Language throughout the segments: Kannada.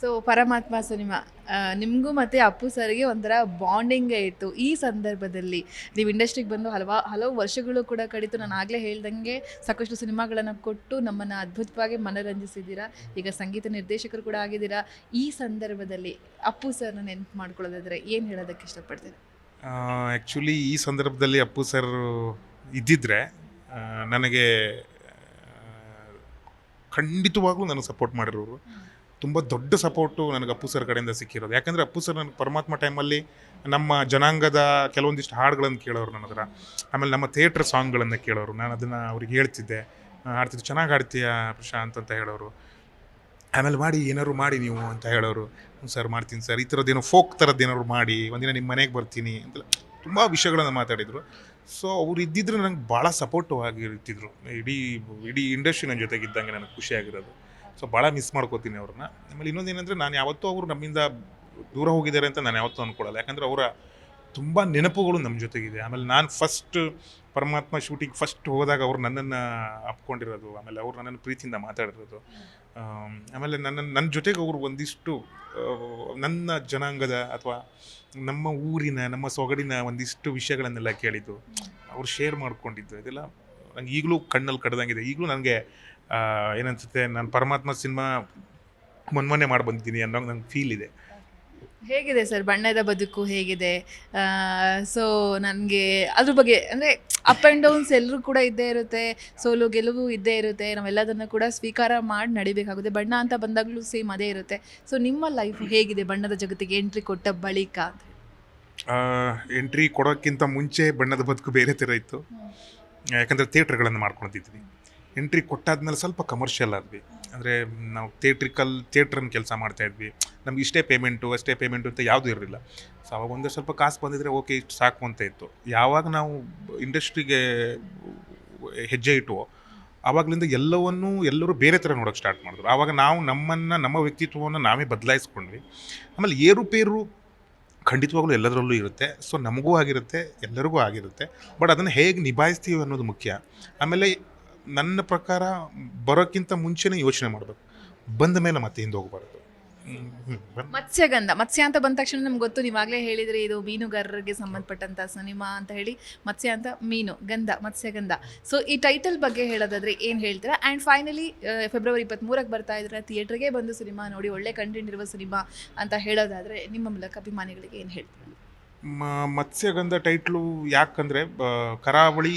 ಸೊ ಪರಮಾತ್ಮ ಸಿನಿಮಾ ನಿಮಗೂ ಮತ್ತು ಅಪ್ಪು ಸರ್ಗೆ ಒಂಥರ ಬಾಂಡಿಂಗೇ ಇತ್ತು ಈ ಸಂದರ್ಭದಲ್ಲಿ. ನೀವು ಇಂಡಸ್ಟ್ರಿಗೆ ಬಂದು ಹಲವಾ ಹಲವು ವರ್ಷಗಳು ಕೂಡ ಕಡಿತು ನಾನು ಆಗಲೇ ಹೇಳ್ದಂಗೆ ಸಾಕಷ್ಟು ಸಿನಿಮಾಗಳನ್ನು ಕೊಟ್ಟು ನಮ್ಮನ್ನು ಅದ್ಭುತವಾಗಿ ಮನರಂಜಿಸಿದ್ದೀರಾ. ಈಗ ಸಂಗೀತ ನಿರ್ದೇಶಕರು ಕೂಡ ಆಗಿದ್ದೀರಾ. ಈ ಸಂದರ್ಭದಲ್ಲಿ ಅಪ್ಪು ಸರ್ನ ನೆನಪು ಮಾಡ್ಕೊಳ್ಳೋದಾದರೆ ಏನು ಹೇಳೋದಕ್ಕೆ ಇಷ್ಟಪಡ್ತೀನಿ ಆ್ಯಕ್ಚುಲಿ ಈ ಸಂದರ್ಭದಲ್ಲಿ ಅಪ್ಪು ಸರ್ ಇದ್ದಿದ್ರೆ ನನಗೆ ಖಂಡಿತವಾಗ್ಲೂ ನನಗೆ ಸಪೋರ್ಟ್ ಮಾಡಿರೋರು. ತುಂಬ ದೊಡ್ಡ ಸಪೋರ್ಟು ನನಗೆ ಅಪ್ಪು ಸರ್ ಕಡೆಯಿಂದ ಸಿಕ್ಕಿರೋದು. ಯಾಕಂದರೆ ಅಪ್ಪು ಸರ್ ನನಗೆ ಪರಮಾತ್ಮ ಟೈಮಲ್ಲಿ ನಮ್ಮ ಜನಾಂಗದ ಕೆಲವೊಂದಿಷ್ಟು ಹಾಡುಗಳನ್ನು ಕೇಳೋರು ನನ್ನ ಆಮೇಲೆ ನಮ್ಮ ಥಿಯೇಟ್ರ್ ಸಾಂಗ್ಗಳನ್ನು ಕೇಳೋರು. ನಾನು ಅದನ್ನು ಅವ್ರಿಗೆ ಹೇಳ್ತಿದ್ದೆ. ಆ, ಹಾಡ್ತಿದ್ದೆ ಚೆನ್ನಾಗಿ ಹಾಡ್ತೀಯ ಪ್ರಶಾಂತ್? ಅಂತ ಹೇಳೋರು. ಆಮೇಲೆ ಮಾಡಿ ಏನಾದ್ರು ಮಾಡಿ ನೀವು ಅಂತ ಹೇಳೋರು. ಹ್ಞೂ ಸರ್ ಮಾಡ್ತೀನಿ ಸರ್. ಈ ಥರದ್ದೇನೋ ಫೋಕ್ ಥರದ್ದು ಏನಾದ್ರು ಮಾಡಿ. ಒಂದಿನ ನಿಮ್ಮ ಮನೆಗೆ ಬರ್ತೀನಿ ಅಂತ ತುಂಬ ವಿಷಯಗಳನ್ನು ಮಾತಾಡಿದರು. ಸೊ ಅವ್ರು ಇದ್ದಿದ್ರೆ ನನಗೆ ಭಾಳ ಸಪೋರ್ಟಿವ್ ಆಗಿರ್ತಿದ್ರು. ಇಡೀ ಇಡೀ ಇಂಡಸ್ಟ್ರಿ ನನ್ನ ಜೊತೆಗಿದ್ದಂಗೆ ನನಗೆ ಖುಷಿಯಾಗಿರೋದು ಸೊ ಭಾಳ ಮಿಸ್ ಮಾಡ್ಕೋತೀನಿ ಅವ್ರನ್ನ. ಆಮೇಲೆ ಇನ್ನೊಂದು ಏನಂದರೆ ನಾನು ಯಾವತ್ತೂ ಅವರು ನಮ್ಮಿಂದ ದೂರ ಹೋಗಿದ್ದಾರೆ ಅಂತ ನಾನು ಯಾವತ್ತೂ ಅಂದ್ಕೊಳ್ಳಲ್ಲ ಯಾಕಂದರೆ ಅವರ ತುಂಬ ನೆನಪುಗಳು ನಮ್ಮ ಜೊತೆಗಿದೆ. ಆಮೇಲೆ ನಾನು ಫಸ್ಟ್ ಪರಮಾತ್ಮ ಶೂಟಿಂಗ್ ಫಸ್ಟ್ ಹೋದಾಗ ಅವ್ರು ನನ್ನನ್ನು ಅಪ್ಕೊಂಡಿರೋದು ಆಮೇಲೆ ಅವ್ರು ನನ್ನನ್ನು ಪ್ರೀತಿಯಿಂದ ಮಾತಾಡಿರೋದು. ಆಮ್, ಆಮೇಲೆ ನನ್ನ ನನ್ನ ಜೊತೆಗೆ ಅವರು ಒಂದಿಷ್ಟು ನನ್ನ ಜನಾಂಗದ ಅಥವಾ ನಮ್ಮ ಊರಿನ ನಮ್ಮ ಸೊಗಡಿನ ಒಂದಿಷ್ಟು ವಿಷಯಗಳನ್ನೆಲ್ಲ ಕೇಳಿದ್ದು ಅವ್ರು ಶೇರ್ ಮಾಡ್ಕೊಂಡಿದ್ದು. ಇದೆಲ್ಲ ನಂಗೆ ಈಗಲೂ ಕಣ್ಣಲ್ಲಿ ಕಡ್ದಂಗಿದೆ. ಈಗಲೂ ನನಗೆ ಏನನ್ಸುತ್ತೆ ನಾನು ಪರಮಾತ್ಮ ಸಿನಿಮಾ ಮೊನ್ನೆ ಮಾಡಿ ಬಂದಿದ್ದೀನಿ ಅನ್ನೋ ನಂಗೆ ಫೀಲ್ ಇದೆ. ಹೇಗಿದೆ ಸರ್ ಬಣ್ಣದ ಬದುಕು ಹೇಗಿದೆ? ಸೊ ನನಗೆ ಅದ್ರ ಬಗ್ಗೆ ಅಂದರೆ ಅಪ್ ಆ್ಯಂಡ್ ಡೌನ್ಸ್ ಎಲ್ಲರೂ ಕೂಡ ಇದ್ದೇ ಇರುತ್ತೆ ಸೋಲು ಗೆಲುವು ಇದ್ದೇ ಇರುತ್ತೆ ನಾವೆಲ್ಲದನ್ನು ಕೂಡ ಸ್ವೀಕಾರ ಮಾಡಿ ನಡಿಬೇಕಾಗುತ್ತೆ. ಬಣ್ಣ ಅಂತ ಬಂದಾಗಲೂ ಸೇಮ್ ಅದೇ ಇರುತ್ತೆ. ಸೊ ನಿಮ್ಮ ಲೈಫ್ ಹೇಗಿದೆ ಬಣ್ಣದ ಜಗತ್ತಿಗೆ ಎಂಟ್ರಿ ಕೊಟ್ಟ ಬಳಿಕ ಎಂಟ್ರಿ ಕೊಡೋಕ್ಕಿಂತ ಮುಂಚೆ ಬಣ್ಣದ ಬದುಕು ಬೇರೆ ಥರ ಇತ್ತು. ಯಾಕಂದರೆ ಥಿಯೇಟ್ರ್ಗಳನ್ನು ಮಾಡ್ಕೊತಿದ್ವಿ ಎಂಟ್ರಿ ಕೊಟ್ಟಾದ್ಮೇಲೆ ಸ್ವಲ್ಪ ಕಮರ್ಷಿಯಲ್ ಆದ್ವಿ. ಅಂದರೆ ನಾವು ಥಿಯೇಟ್ರಿಕಲ್ ಥಿಯೇಟ್ರನ್ನ ಕೆಲಸ ಮಾಡ್ತಾ ಇದ್ವಿ. ನಮ್ಗೆ ಇಷ್ಟೇ ಪೇಮೆಂಟು ಅಷ್ಟೇ ಪೇಮೆಂಟು ಅಂತ ಯಾವುದೂ ಇರಲಿಲ್ಲ. ಸೊ ಅವಾಗ ಒಂದು ಸ್ವಲ್ಪ ಕಾಸು ಬಂದಿದ್ರೆ ಓಕೆ ಇಷ್ಟು ಸಾಕು ಅಂತ ಇತ್ತು. ಯಾವಾಗ ನಾವು ಇಂಡಸ್ಟ್ರಿಗೆ ಹೆಜ್ಜೆ ಇಟ್ಟುವೋ ಆವಾಗಲಿಂದ ಎಲ್ಲವನ್ನೂ ಎಲ್ಲರೂ ಬೇರೆ ಥರ ನೋಡೋಕ್ಕೆ ಸ್ಟಾರ್ಟ್ ಮಾಡಿದ್ರು. ಆವಾಗ ನಾವು ನಮ್ಮನ್ನು, ನಮ್ಮ ವ್ಯಕ್ತಿತ್ವವನ್ನು ನಾವೇ ಬದಲಾಯಿಸ್ಕೊಂಡ್ವಿ. ಆಮೇಲೆ ಏರುಪೇರು ಖಂಡಿತವಾಗ್ಲೂ ಎಲ್ಲದರಲ್ಲೂ ಇರುತ್ತೆ. ಸೊ ನಮಗೂ ಆಗಿರುತ್ತೆ, ಎಲ್ಲರಿಗೂ ಆಗಿರುತ್ತೆ. ಬಟ್ ಅದನ್ನು ಹೇಗೆ ನಿಭಾಯಿಸ್ತೀವಿ ಅನ್ನೋದು ಮುಖ್ಯ. ಆಮೇಲೆ ನನ್ನ ಪ್ರಕಾರ ಬರೋಕ್ಕಿಂತ ಮುಂಚೆನೇ ಯೋಚನೆ ಮಾಡಬೇಕು. ಬಂದ ಮೇಲೆ ಮತ್ತೆ ಹಿಂದೆ ಹೋಗಬಾರ್ದು. ಮತ್ಸ್ಯಗಂಧ. ಮತ್ಸ್ಯ ಅಂತ ಬಂದ ತಕ್ಷಣ ನಮ್ಗೆ ಗೊತ್ತು, ನೀವಾಗಲೇ ಹೇಳಿದ್ರಿ ಇದು ಮೀನುಗಾರರಿಗೆ ಸಂಬಂಧಪಟ್ಟಂತ ಸಿನಿಮಾ ಅಂತ ಹೇಳಿ. ಮತ್ಸ್ಯ ಅಂತ ಮೀನು, ಗಂಧ, ಮತ್ಸ್ಯಗಂಧ. ಸೊ ಈ ಟೈಟಲ್ ಬಗ್ಗೆ ಹೇಳೋದಾದ್ರೆ ಏನು ಹೇಳ್ತೀರಾ? ಆ್ಯಂಡ್ ಫೈನಲಿ ಫೆಬ್ರವರಿ ಇಪ್ಪತ್ತ್ಮೂರಕ್ಕೆ ಬರ್ತಾ ಇದ್ರೆ ಥಿಯೇಟ್ರಿಗೆ ಬಂದು ಸಿನಿಮಾ ನೋಡಿ, ಒಳ್ಳೆ ಕಂಟೆಂಟ್ ಇರುವ ಸಿನಿಮಾ ಅಂತ ಹೇಳೋದಾದ್ರೆ ನಿಮ್ಮ ಮೂಲಕ ಅಭಿಮಾನಿಗಳಿಗೆ ಏನು ಹೇಳ್ತೀರಾ? ಮತ್ಸ್ಯಗಂಧ ಟೈಟ್ಲು ಯಾಕಂದರೆ ಕರಾವಳಿ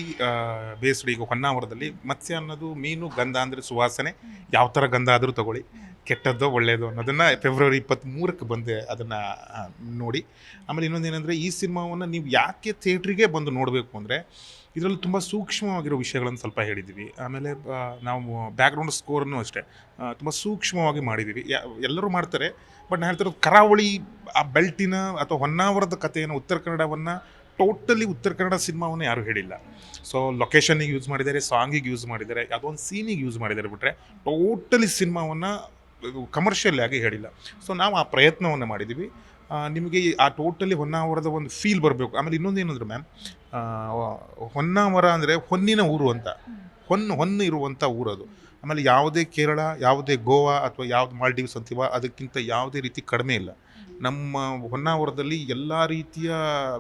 ಬೇಸ್ಡ್ ಈಗ ಹೊನ್ನಾವರದಲ್ಲಿ ಮತ್ಸ್ಯ ಅನ್ನೋದು ಮೀನು ಗಂಧ ಅಂದರೆ ಸುವಾಸನೆ. ಯಾವ ಥರ ಗಂಧ ಆದರೂ ತಗೊಳ್ಳಿ. ಕೆಟ್ಟದ್ದೋ ಒಳ್ಳೆಯದು ಅನ್ನೋದನ್ನು ಫೆಬ್ರವರಿ ಇಪ್ಪತ್ತ್ಮೂರಕ್ಕೆ ಬಂದೆ ಅದನ್ನು ನೋಡಿ. ಆಮೇಲೆ ಇನ್ನೊಂದು ಏನಂದರೆ ಈ ಸಿನಿಮಾವನ್ನು ನೀವು ಯಾಕೆ ಥಿಯೇಟ್ರಿಗೆ ಬಂದು ನೋಡಬೇಕು ಅಂದರೆ ಇದರಲ್ಲಿ ತುಂಬ ಸೂಕ್ಷ್ಮವಾಗಿರೋ ವಿಷಯಗಳನ್ನು ಸ್ವಲ್ಪ ಹೇಳಿದ್ದೀವಿ. ಆಮೇಲೆ ನಾವು ಬ್ಯಾಕ್ಗ್ರೌಂಡ್ ಸ್ಕೋರನ್ನು ಅಷ್ಟೇ ತುಂಬ ಸೂಕ್ಷ್ಮವಾಗಿ ಮಾಡಿದ್ದೀವಿ. ಎಲ್ಲರೂ ಮಾಡ್ತಾರೆ, ಬಟ್ ನಾನು ಹೇಳ್ತಿರೋದು ಕರಾವಳಿ, ಆ ಬೆಲ್ಟಿನ ಅಥವಾ ಹೊನ್ನಾವರದ ಕಥೆಯನ್ನು ಉತ್ತರ ಕನ್ನಡವನ್ನು ಟೋಟಲಿ ಉತ್ತರ ಕನ್ನಡ ಸಿನಿಮಾವನ್ನು ಯಾರೂ ಹೇಳಿಲ್ಲ. ಸೊ ಲೊಕೇಶನಿಗೆ ಯೂಸ್ ಮಾಡಿದ್ದಾರೆ, ಸಾಂಗಿಗೆ ಯೂಸ್ ಮಾಡಿದ್ದಾರೆ, ಯಾವುದೋ ಒಂದು ಸೀನಿಗೆ ಯೂಸ್ ಮಾಡಿದ್ದಾರೆ ಬಿಟ್ಟರೆ ಟೋಟಲಿ ಸಿನಿಮಾವನ್ನು ಕಮರ್ಷಿಯಲ್ ಆಗಿ ಹೇಳಿಲ್ಲ. ಸೊ ನಾವು ಆ ಪ್ರಯತ್ನವನ್ನು ಮಾಡಿದ್ದೀವಿ ನಿಮಗೆ ಆ ಟೋಟಲಿ ಹೊನ್ನಾವರದ ಒಂದು ಫೀಲ್ ಬರಬೇಕು. ಆಮೇಲೆ ಇನ್ನೊಂದು ಏನಂದ್ರೆ ಮ್ಯಾಮ್ ಹೊನ್ನಾವರ ಅಂದರೆ ಹೊನ್ನಿನ ಊರು ಅಂತ. ಹೊನ್ನು ಹೊನ್ನು ಇರುವಂಥ ಊರದು ಆಮೇಲೆ ಯಾವುದೇ ಕೇರಳ, ಯಾವುದೇ ಗೋವಾ ಅಥವಾ ಯಾವ್ದು ಮಾಲ್ಡೀವ್ಸ್ ಅಂತೀವ, ಅದಕ್ಕಿಂತ ಯಾವುದೇ ರೀತಿ ಕಡಿಮೆ ಇಲ್ಲ. ನಮ್ಮ ಹೊನ್ನಾವರದಲ್ಲಿ ಎಲ್ಲ ರೀತಿಯ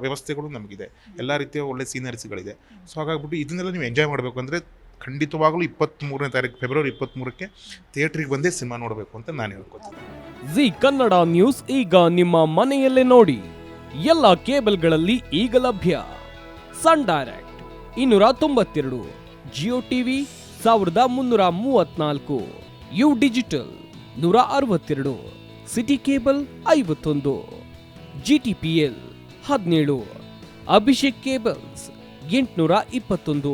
ವ್ಯವಸ್ಥೆಗಳು ನಮಗಿದೆ. ಎಲ್ಲ ರೀತಿಯ ಒಳ್ಳೆ ಸೀನರಿಸ್ಗಳಿದೆ ಸೊ ಹಾಗಾಗ್ಬಿಟ್ಟು ಇದನ್ನೆಲ್ಲ ನೀವು ಎಂಜಾಯ್ ಮಾಡಬೇಕು ಅಂದರೆ ಖಂಡಿತವಾಗಲೂ ಇಪ್ಪತ್ತ್ಮೂರನೇ ತಾರೀಕು ಫೆಬ್ರವರಿ ಇಪ್ಪತ್ತ್ಮೂರಕ್ಕೆ ಥಿಯೇಟ್ರಿಗೆ ಬಂದೇ ಸಿನಿಮಾ ನೋಡಬೇಕು ಅಂತ ನಾನು ಹೇಳ್ಕೊತೀನಿ. ಜಿ ಕನ್ನಡ ನ್ಯೂಸ್ ಈಗ ನಿಮ್ಮ ಮನೆಯಲ್ಲೇ ನೋಡಿ. ಎಲ್ಲ ಕೇಬಲ್ಗಳಲ್ಲಿ ಈಗ ಲಭ್ಯ. ಸನ್ ಡೈರೆಕ್ಟ್ ಇನ್ನೂರ ತೊಂಬತ್ತೆರಡು, ಜಿಯೋ ಟಿವಿ ಸಾವಿರದ ಮುನ್ನೂರ ಮೂವತ್ನಾಲ್ಕು ಯು ಡಿಜಿಟಲ್ ನೂರ ಅರವತ್ತೆರಡು, ಸಿಟಿ ಕೇಬಲ್ ಐವತ್ತೊಂದು ಜಿ ಟಿ ಪಿ ಎಲ್ ಹದಿನೇಳು, ಅಭಿಷೇಕ್ ಕೇಬಲ್ಸ್ ಎಂಟುನೂರ ಇಪ್ಪತ್ತೊಂದು.